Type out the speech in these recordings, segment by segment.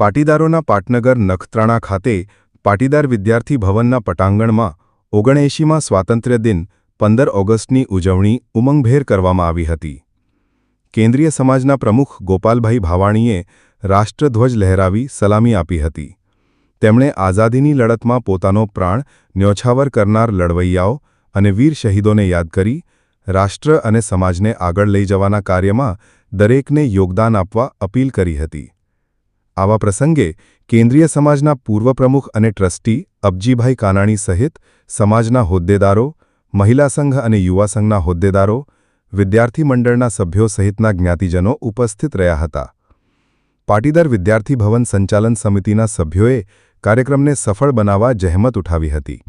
પાટીદારોના પાટનગર નખત્રાણા ખાતે પાટીદાર વિદ્યાર્થી ભવનના પટાંગણમાં ઓગણએંશીમાં સ્વાતંત્ર્ય દિન પંદર ઓગસ્ટની ઉજવણી ઉમંગભેર કરવામાં આવી હતી. કેન્દ્રીય સમાજના પ્રમુખ ગોપાલભાઈ ભાવાણીએ રાષ્ટ્રધ્વજ લહેરાવી સલામી આપી હતી. તેમણે આઝાદીની લડતમાં પોતાનો પ્રાણ ન્યોછાવર કરનાર લડવૈયાઓ અને વીર શહીદોને યાદ કરી રાષ્ટ્ર અને સમાજને આગળ લઈ જવાના કાર્યમાં દરેકને યોગદાન આપવા અપીલ કરી હતી. આવા પ્રસંગે કેન્દ્રીય સમાજના પૂર્વ પ્રમુખ અને ટ્રસ્ટી અબજીભાઈ કાનાણી સહિત સમાજના હોદ્દેદારો, મહિલા સંઘ અને યુવા સંઘના હોદ્દેદારો, વિદ્યાર્થી મંડળના સભ્યો સહિતના જ્ઞાતિજનો ઉપસ્થિત રહ્યા હતા. પાટીદાર વિદ્યાર્થી ભવન સંચાલન સમિતિના સભ્યોએ કાર્યક્રમને સફળ બનાવવા જહેમત ઉઠાવી હતી.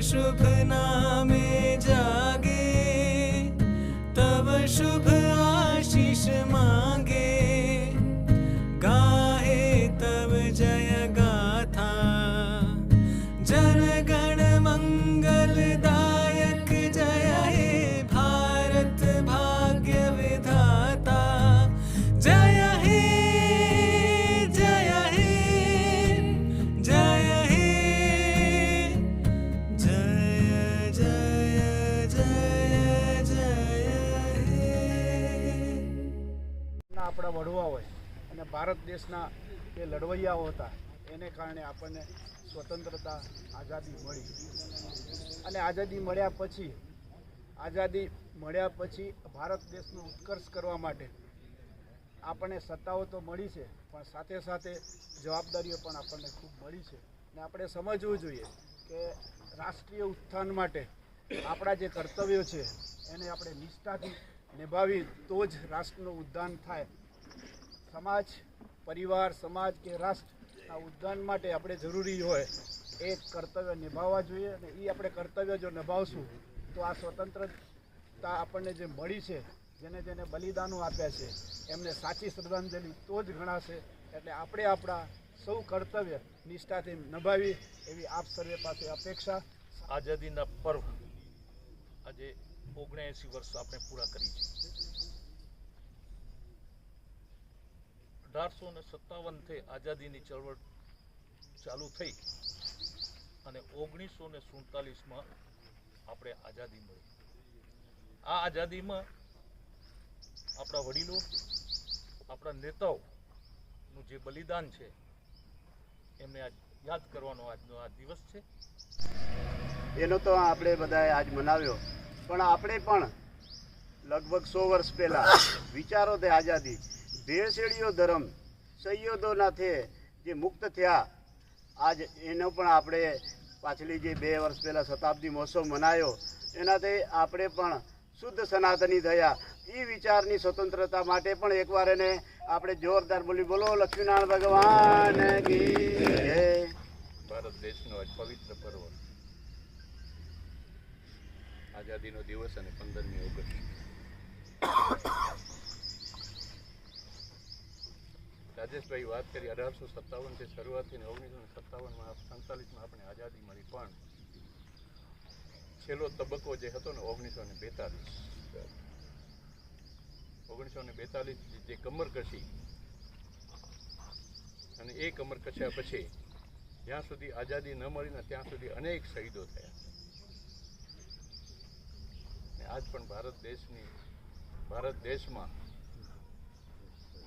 શુભ નામે જાગે તવ શુભ ભારત દેશના જે લડવૈયાઓ હતા, એને કારણે આપણને સ્વતંત્રતા આઝાદી મળી. અને આઝાદી મળ્યા પછી, આઝાદી મળ્યા પછી ભારત દેશનો ઉત્કર્ષ કરવા માટે આપણને સત્તાઓ તો મળી છે, પણ સાથે સાથે જવાબદારીઓ પણ આપણને ખૂબ મળી છે. ને આપણે સમજવું જોઈએ કે રાષ્ટ્રીય ઉત્થાન માટે આપણા જે કર્તવ્યો છે, એને આપણે નિષ્ઠાથી નિભાવી તો જ રાષ્ટ્રનું ઉદ્ધાન થાય. સમાજ પરિવાર, સમાજ કે રાષ્ટ્રના ઉદ્યાન માટે આપણે જરૂરી હોય એ કર્તવ્ય નિભાવવા જોઈએ અને એ આપણે કર્તવ્ય જો નિભાવશું, તો આ સ્વતંત્રતા આપણને જે મળી છે, જેને જેને બલિદાનો આપ્યા છે, એમને સાચી શ્રદ્ધાંજલિ તો જ ગણાશે. એટલે આપણે આપણા સૌ કર્તવ્ય નિષ્ઠાથી નિભાવી એવી આપ સર્વે પાસે અપેક્ષા. આઝાદીના પર્વ આજે ઓગણએંસી વર્ષ આપણે પૂરા કરી છે. અઢારસો ને સત્તાવનથી આઝાદીની ચળવળ ચાલુ થઈ અને ઓગણીસો ને સુડતાલીસમાં આપણે આઝાદી મળી. આ આઝાદીમાં આપણા વડીલો, આપણા નેતાઓનું જે બલિદાન છે, એમને આજ યાદ કરવાનો આજનો આ દિવસ છે. એનો તો આપણે બધાએ આજ મનાવ્યો. પણ આપણે પણ લગભગ સો વર્ષ પહેલાં વિચારો તે આઝાદી ભેળસેળીઓ ધર્મ સૈયદોના થે જે મુક્ત થયા. આજ એનો પણ આપણે પાછલી જે બે વર્ષ પહેલાં શતાબ્દી મહોત્સવ મનાયો, એનાથી આપણે પણ શુદ્ધ સનાતની થયા એ વિચારની સ્વતંત્રતા માટે પણ એકવાર એને આપણે જોરદાર બોલી, બોલો લક્ષ્મીનારાયણ ભગવાન ભારત દેશનો પવિત્ર પર્વ. આઝાદીનો દિવસ અને પંદરમી ઓગસ્ટ. રાજેશભાઈ વાત કરી અઢારસો સત્તાવનથી શરૂઆત થઈને ઓગણીસો ને સત્તાવનમાં સંતાલીસમાં આપણે આઝાદી મળી. પણ છેલ્લો તબક્કો જે હતો ને ઓગણીસો ને બેતાલીસ. ઓગણીસો ને બેતાલીસ જે કમર કશી અને એ કમર કસ્યા પછી જ્યાં સુધી આઝાદી ન મળીને ત્યાં સુધી અનેક શહીદો થયા. ને આજ પણ ભારત દેશની ભારત દેશમાં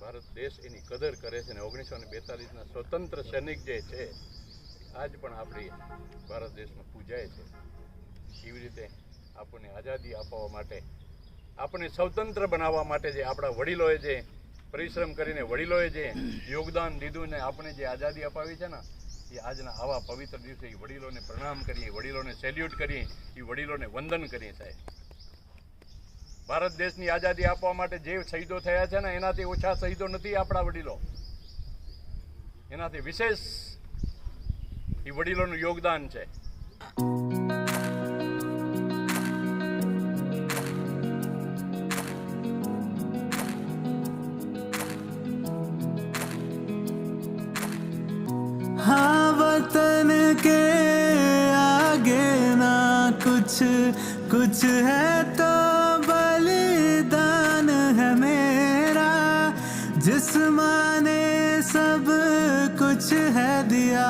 ભારત દેશ એની કદર કરે છે અને ઓગણીસો ને બેતાલીસના સ્વતંત્ર સૈનિક જે છે, આજ પણ આપણી ભારત દેશમાં પૂજાય છે. એવી રીતે આપણને આઝાદી અપાવવા માટે, આપણને સ્વતંત્ર બનાવવા માટે જે આપણા વડીલોએ જે પરિશ્રમ કરીને વડીલોએ જે યોગદાન દીધું ને આપણે જે આઝાદી અપાવી છે ને, એ આજના આવા પવિત્ર દિવસે એ વડીલોને પ્રણામ કરીએ, વડીલોને સેલ્યુટ કરીએ, એ વડીલોને વંદન કરીએ સાહેબ. ભારત દેશની આઝાદી આપવા માટે જે શહીદો થયા છે ને એનાથી ઓછા શહીદો નથી આપણા વડીલો એનાથી વિશેષ એ વડીલોનું યોગદાન છે हाँ वतन के आगे ना कुछ कुछ है तो सब कुछ है दिया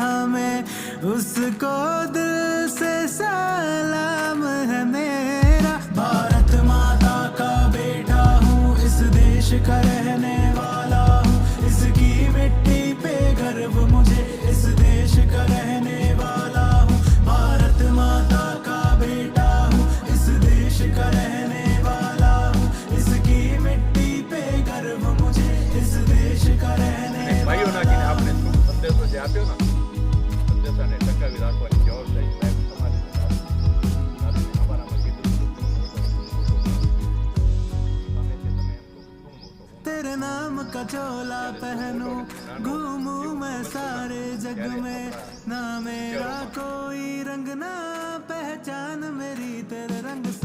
हमें उसको दिल से सलाम है मेरा भारत माता का बेटा हूँ इस देश का रहने का चोला पहनूं घूमूं मैं सारे जग में ना मेरा कोई रंग ना पहचान मेरी तेरे रंग से